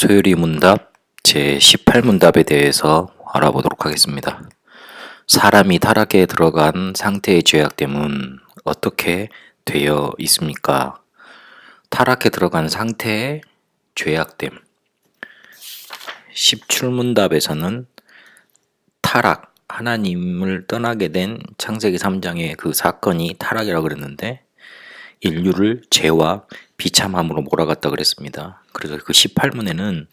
소율이 문답 제 18문답에 대해서 알아보도록 하겠습니다. 사람이 타락에 들어간 상태의 죄악됨은 어떻게 되어 있습니까? 타락에 들어간 상태의 죄악됨. 10출문답에서는 타락, 하나님을 떠나게 된 창세기 3장의 그 사건이 타락이라고 그랬는데 인류를 죄와 비참함으로 몰아갔다 그랬습니다. 그래서 그 18문에는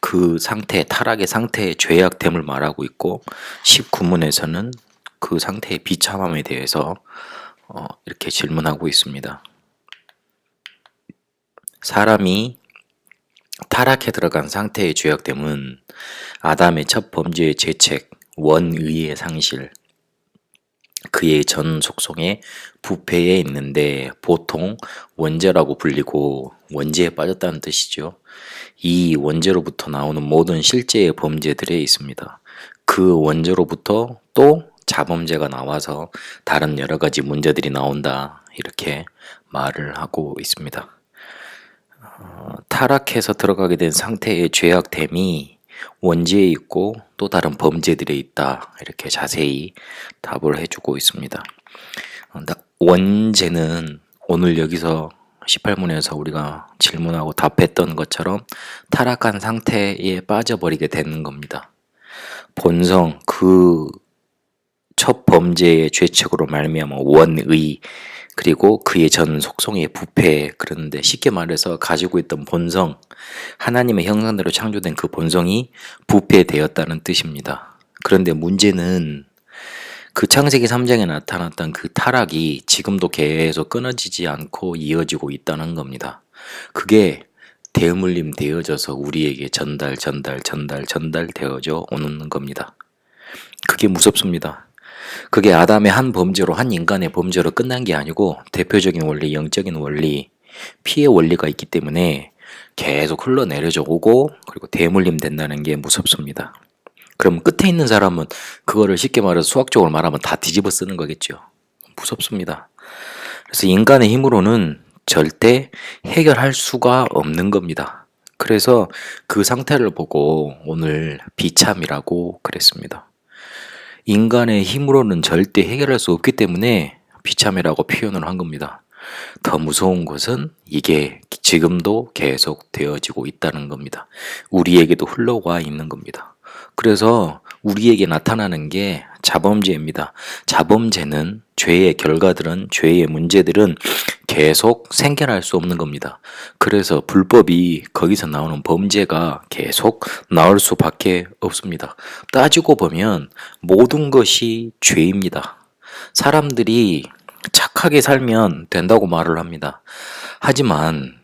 그 상태, 타락의 상태의 죄악됨을 말하고 있고 19문에서는 그 상태의 비참함에 대해서 어, 이렇게 질문하고 있습니다. 사람이 타락해 들어간 상태의 죄악됨은 아담의 첫 범죄의 죄책, 원의의 상실, 그의 전 속성에 부패에 있는데 보통 원죄라고 불리고 원죄에 빠졌다는 뜻이죠. 이 원죄로부터 나오는 모든 실제의 범죄들에 있습니다. 그 원죄로부터 또 자범죄가 나와서 다른 여러 가지 문제들이 나온다. 이렇게 말을 하고 있습니다. 어, 타락해서 들어가게 된 상태의 죄악됨이 원죄에 있고 또 다른 범죄들에 있다. 이렇게 자세히 답을 해주고 있습니다. 어, 원죄는 오늘 여기서 18문에서 우리가 질문하고 답했던 것처럼 타락한 상태에 빠져버리게 되는 겁니다. 본성 그 첫 범죄의 죄책으로 말미암아 원의 그리고 그의 전 속성의 부패 그러는데 쉽게 말해서 가지고 있던 본성 하나님의 형상대로 창조된 그 본성이 부패되었다는 뜻입니다. 그런데 문제는 그 창세기 3장에 나타났던 그 타락이 지금도 계속 끊어지지 않고 이어지고 있다는 겁니다. 그게 대물림 되어져서 우리에게 전달, 전달, 전달, 전달 되어져 오는 겁니다. 그게 무섭습니다. 그게 아담의 한 범죄로, 한 인간의 범죄로 끝난 게 아니고 대표적인 원리, 영적인 원리, 피해 원리가 있기 때문에 계속 흘러내려져 오고 그리고 대물림 된다는 게 무섭습니다. 그럼 끝에 있는 사람은 그거를 쉽게 말해서 수학적으로 말하면 다 뒤집어 쓰는 거겠죠. 무섭습니다. 그래서 인간의 힘으로는 절대 해결할 수가 없는 겁니다. 그래서 그 상태를 보고 오늘 비참이라고 그랬습니다. 인간의 힘으로는 절대 해결할 수 없기 때문에 비참이라고 표현을 한 겁니다. 더 무서운 것은 이게 지금도 계속 되어지고 있다는 겁니다. 우리에게도 흘러와 있는 겁니다. 그래서 우리에게 나타나는 게 자범죄입니다. 자범죄는 죄의 결과들은 죄의 문제들은 계속 생겨날 수 없는 겁니다. 그래서 불법이 거기서 나오는 범죄가 계속 나올 수밖에 없습니다. 따지고 보면 모든 것이 죄입니다. 사람들이 착하게 살면 된다고 말을 합니다. 하지만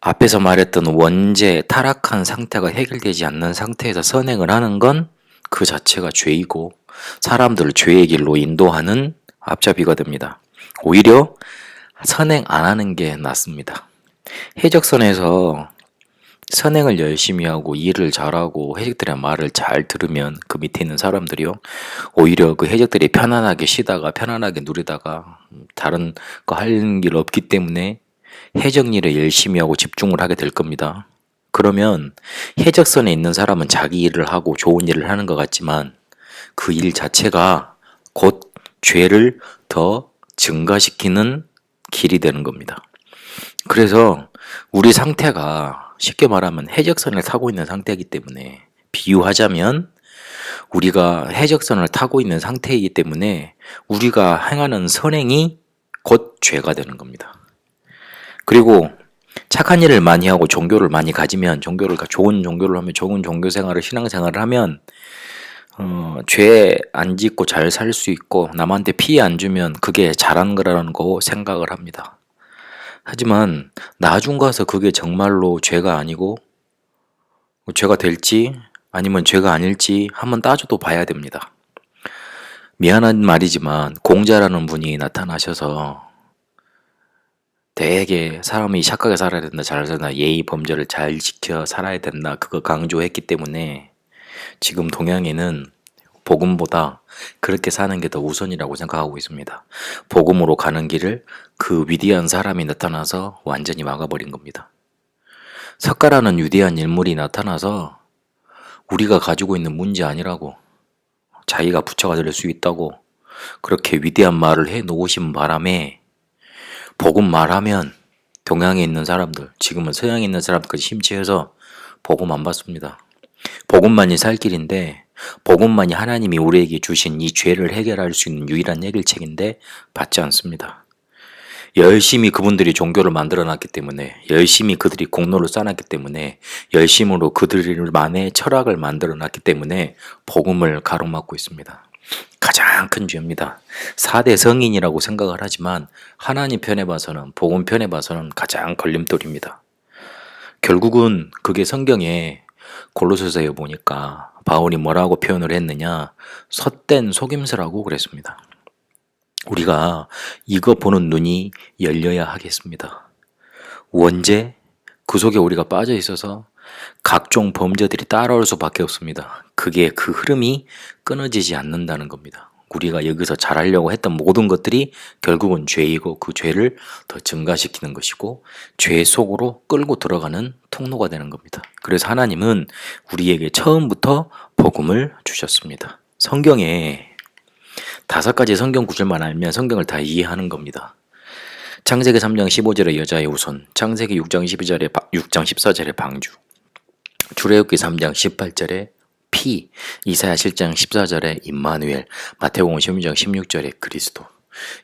앞에서 말했던 원죄, 타락한 상태가 해결되지 않는 상태에서 선행을 하는 건 그 자체가 죄이고 사람들을 죄의 길로 인도하는 앞잡이가 됩니다. 오히려 선행 안 하는 게 낫습니다. 해적선에서 선행을 열심히 하고 일을 잘하고 해적들의 말을 잘 들으면 그 밑에 있는 사람들이요 오히려 그 해적들이 편안하게 쉬다가 편안하게 누리다가 다른 거 할 일 없기 때문에 해적 일에 열심히 하고 집중을 하게 될 겁니다. 그러면 해적선에 있는 사람은 자기 일을 하고 좋은 일을 하는 것 같지만 그 일 자체가 곧 죄를 더 증가시키는 길이 되는 겁니다. 그래서 우리 상태가 쉽게 말하면 해적선을 타고 있는 상태이기 때문에 비유하자면 우리가 해적선을 타고 있는 상태이기 때문에 우리가 행하는 선행이 곧 죄가 되는 겁니다. 그리고 착한 일을 많이 하고 종교를 많이 가지면 종교를 좋은 종교를 하면 좋은 종교 생활을 신앙 생활을 하면 어, 죄 안 짓고 잘 살 수 있고 남한테 피해 안 주면 그게 잘한 거라는 거 생각을 합니다. 하지만 나중 가서 그게 정말로 죄가 아니고 죄가 될지 아니면 죄가 아닐지 한번 따져도 봐야 됩니다. 미안한 말이지만 공자라는 분이 나타나셔서 되게 사람이 착하게 살아야 된다, 잘 살다, 예의 범죄를 잘 지켜 살아야 된다, 그거 강조했기 때문에 지금 동양에는 복음보다 그렇게 사는 게 더 우선이라고 생각하고 있습니다. 복음으로 가는 길을 그 위대한 사람이 나타나서 완전히 막아버린 겁니다. 석가라는 위대한 인물이 나타나서 우리가 가지고 있는 문제 아니라고 자기가 부처가 될 수 있다고 그렇게 위대한 말을 해 놓으신 바람에 복음 말하면 동양에 있는 사람들 지금은 서양에 있는 사람들까지 심취해서 복음 안 받습니다. 복음만이 살 길인데 복음만이 하나님이 우리에게 주신 이 죄를 해결할 수 있는 유일한 해결책인데 받지 않습니다. 열심히 그분들이 종교를 만들어 놨기 때문에 열심히 그들이 공로를 쌓았기 때문에 열심으로 그들만의 철학을 만들어 놨기 때문에 복음을 가로막고 있습니다. 가장 큰 죄입니다. 4대 성인이라고 생각을 하지만 하나님 편에 봐서는 복음 편에 봐서는 가장 걸림돌입니다. 결국은 그게 성경에 골로새서에 보니까 바울이 뭐라고 표현을 했느냐 헛된 속임수라고 그랬습니다. 우리가 이거 보는 눈이 열려야 하겠습니다. 원죄 그 속에 우리가 빠져 있어서 각종 범죄들이 따라올 수밖에 없습니다. 그게 그 흐름이 끊어지지 않는다는 겁니다. 우리가 여기서 잘하려고 했던 모든 것들이 결국은 죄이고 그 죄를 더 증가시키는 것이고 죄 속으로 끌고 들어가는 통로가 되는 겁니다. 그래서 하나님은 우리에게 처음부터 복음을 주셨습니다. 성경에 다섯 가지 성경 구절만 알면 성경을 다 이해하는 겁니다. 창세기 3장 15절에 여자의 우선, 창세기 6장 12절에 6장 14절에 방주, 출애굽기 3장 18절에 피, 이사야 7장 14절에 임마누엘, 마태복음 16장 16절에 그리스도.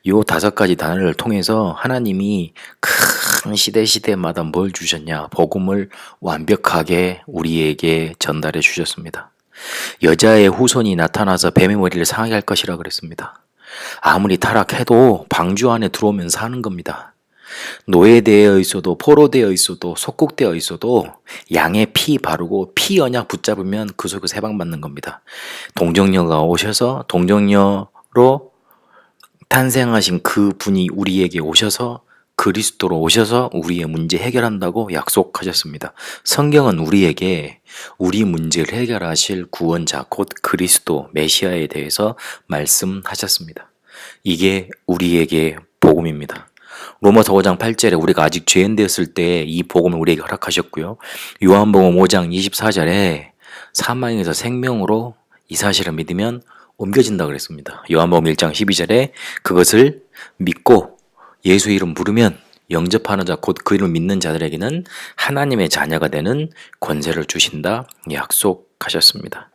요 다섯 가지 단어를 통해서 하나님이 큰 시대 시대마다 뭘 주셨냐? 복음을 완벽하게 우리에게 전달해 주셨습니다. 여자의 후손이 나타나서 뱀의 머리를 상하게 할 것이라 그랬습니다. 아무리 타락해도 방주 안에 들어오면 사는 겁니다. 노예되어 있어도 포로되어 있어도 속국되어 있어도 양의 피 바르고 피 언약 붙잡으면 그 속에서 해방받는 겁니다. 동정녀가 오셔서 동정녀로 탄생하신 그 분이 우리에게 오셔서 그리스도로 오셔서 우리의 문제 해결한다고 약속하셨습니다. 성경은 우리에게 우리 문제를 해결하실 구원자 곧 그리스도 메시아에 대해서 말씀하셨습니다. 이게 우리에게 복음입니다. 로마서 5장 8절에 우리가 아직 죄인 되었을 때 이 복음을 우리에게 허락하셨고요. 요한복음 5장 24절에 사망에서 생명으로 이 사실을 믿으면 옮겨진다 그랬습니다. 요한복음 1장 12절에 그것을 믿고 예수 이름 부르면 영접하는 자 곧 그 이름 믿는 자들에게는 하나님의 자녀가 되는 권세를 주신다 약속하셨습니다.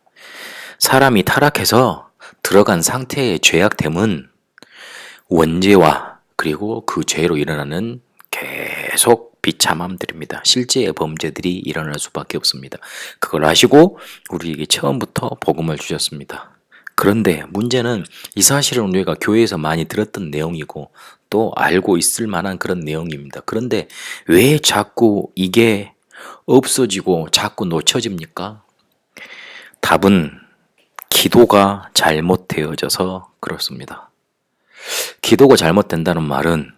사람이 타락해서 들어간 상태의 죄악됨은 원죄와 그리고 그 죄로 일어나는 계속 비참함들입니다. 실제의 범죄들이 일어날 수밖에 없습니다. 그걸 아시고 우리에게 처음부터 복음을 주셨습니다. 그런데 문제는 이 사실은 우리가 교회에서 많이 들었던 내용이고 또 알고 있을 만한 그런 내용입니다. 그런데 왜 자꾸 이게 없어지고 자꾸 놓쳐집니까? 답은 기도가 잘못되어져서 그렇습니다. 기도가 잘못된다는 말은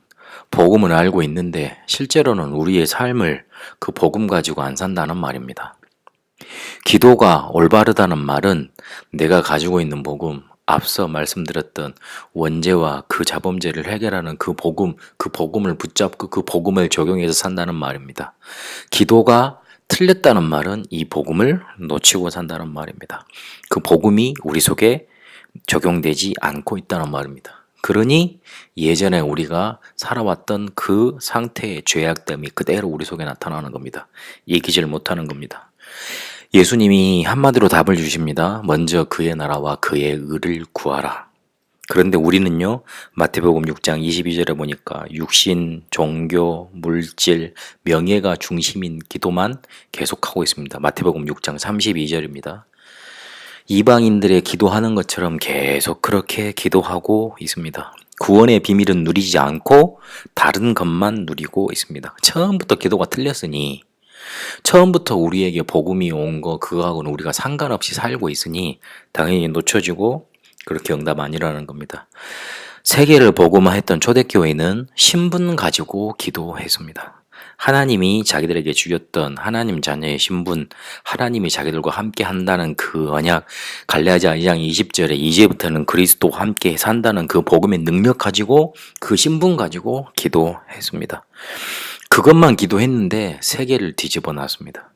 복음을 알고 있는데 실제로는 우리의 삶을 그 복음 가지고 안 산다는 말입니다. 기도가 올바르다는 말은 내가 가지고 있는 복음, 앞서 말씀드렸던 원죄와 그 자범죄를 해결하는 그 복음, 그 복음을 붙잡고 그 복음을 적용해서 산다는 말입니다. 기도가 틀렸다는 말은 이 복음을 놓치고 산다는 말입니다. 그 복음이 우리 속에 적용되지 않고 있다는 말입니다. 그러니 예전에 우리가 살아왔던 그 상태의 죄악됨이 그대로 우리 속에 나타나는 겁니다. 얘기질 못하는 겁니다. 예수님이 한마디로 답을 주십니다. 먼저 그의 나라와 그의 의를 구하라. 그런데 우리는요, 마태복음 6장 22절에 보니까 육신, 종교, 물질, 명예가 중심인 기도만 계속하고 있습니다. 마태복음 6장 32절입니다. 이방인들의 기도하는 것처럼 계속 그렇게 기도하고 있습니다. 구원의 비밀은 누리지 않고 다른 것만 누리고 있습니다. 처음부터 기도가 틀렸으니 처음부터 우리에게 복음이 온 거 그거하고는 우리가 상관없이 살고 있으니 당연히 놓쳐지고 그렇게 응답 아니라는 겁니다. 세계를 복음화했던 초대교회는 신분 가지고 기도했습니다. 하나님이 자기들에게 주셨던 하나님 자녀의 신분, 하나님이 자기들과 함께 한다는 그 언약, 갈라디아 2장 20절에 이제부터는 그리스도와 함께 산다는 그 복음의 능력 가지고 그 신분 가지고 기도했습니다. 그것만 기도했는데 세계를 뒤집어 놨습니다.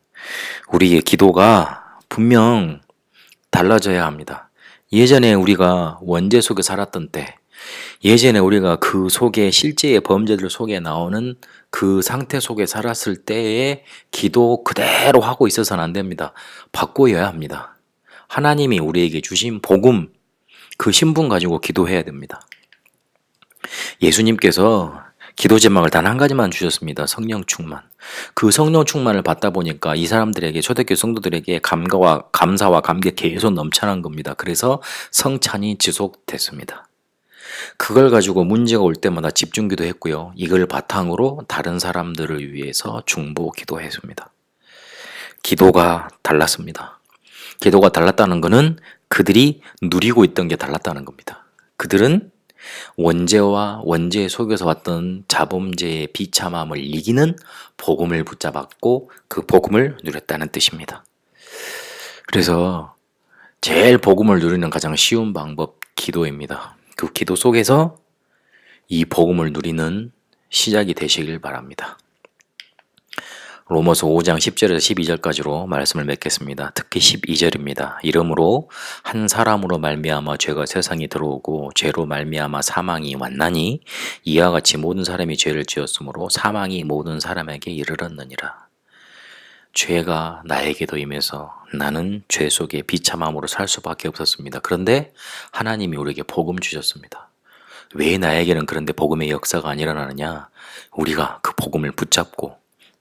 우리의 기도가 분명 달라져야 합니다. 예전에 우리가 원죄 속에 살았던 때, 예전에 우리가 그 속에 실제의 범죄들 속에 나오는 그 상태 속에 살았을 때의 기도 그대로 하고 있어서는 안 됩니다. 바꿔야 합니다. 하나님이 우리에게 주신 복음, 그 신분 가지고 기도해야 됩니다. 예수님께서 기도 제목을 단 한 가지만 주셨습니다. 성령 충만. 그 성령 충만을 받다 보니까 이 사람들에게 초대교회 성도들에게 감가와 감사와 감개 계속 넘쳐난 겁니다. 그래서 성찬이 지속됐습니다. 그걸 가지고 문제가 올 때마다 집중 기도했고요. 이걸 바탕으로 다른 사람들을 위해서 중보 기도했습니다. 기도가 달랐습니다. 기도가 달랐다는 것은 그들이 누리고 있던 게 달랐다는 겁니다. 그들은 원죄와 원죄 속에서 왔던 자범죄의 비참함을 이기는 복음을 붙잡았고 그 복음을 누렸다는 뜻입니다. 그래서 제일 복음을 누리는 가장 쉬운 방법 기도입니다. 그 기도 속에서 이 복음을 누리는 시작이 되시길 바랍니다. 로머서 5장 10절에서 12절까지로 말씀을 맺겠습니다. 특히 12절입니다. 이러므로 한 사람으로 말미암아 죄가 세상에 들어오고 죄로 말미암아 사망이 왔나니 이와 같이 모든 사람이 죄를 지었으므로 사망이 모든 사람에게 이르렀느니라. 죄가 나에게도 임해서 나는 죄 속에 비참함으로 살 수밖에 없었습니다. 그런데 하나님이 우리에게 복음 주셨습니다. 왜 나에게는 그런데 복음의 역사가 안 일어나느냐? 우리가 그 복음을 붙잡고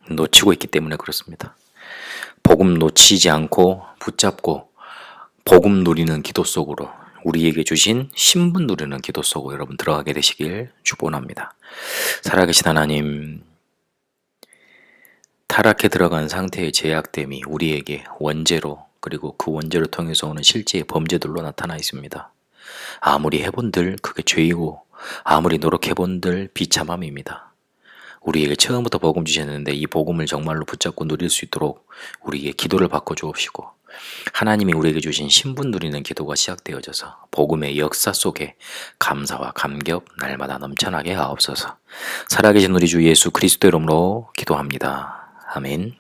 놓치고 있기 때문에 그렇습니다. 복음 놓치지 않고 붙잡고 복음 누리는 기도 속으로 우리에게 주신 신분 누리는 기도 속으로 여러분 들어가게 되시길 축원합니다. 살아계신 하나님 타락해 들어간 상태의 제약됨이 우리에게 원죄로 그리고 그 원죄를 통해서 오는 실제의 범죄들로 나타나 있습니다. 아무리 해본들 그게 죄이고 아무리 노력해본들 비참함입니다. 우리에게 처음부터 복음 주셨는데 이 복음을 정말로 붙잡고 누릴 수 있도록 우리에게 기도를 바꿔 주옵시고 하나님이 우리에게 주신 신분 누리는 기도가 시작되어져서 복음의 역사 속에 감사와 감격 날마다 넘쳐나게 하옵소서. 살아계신 우리 주 예수 그리스도 이름으로 기도합니다. 아멘.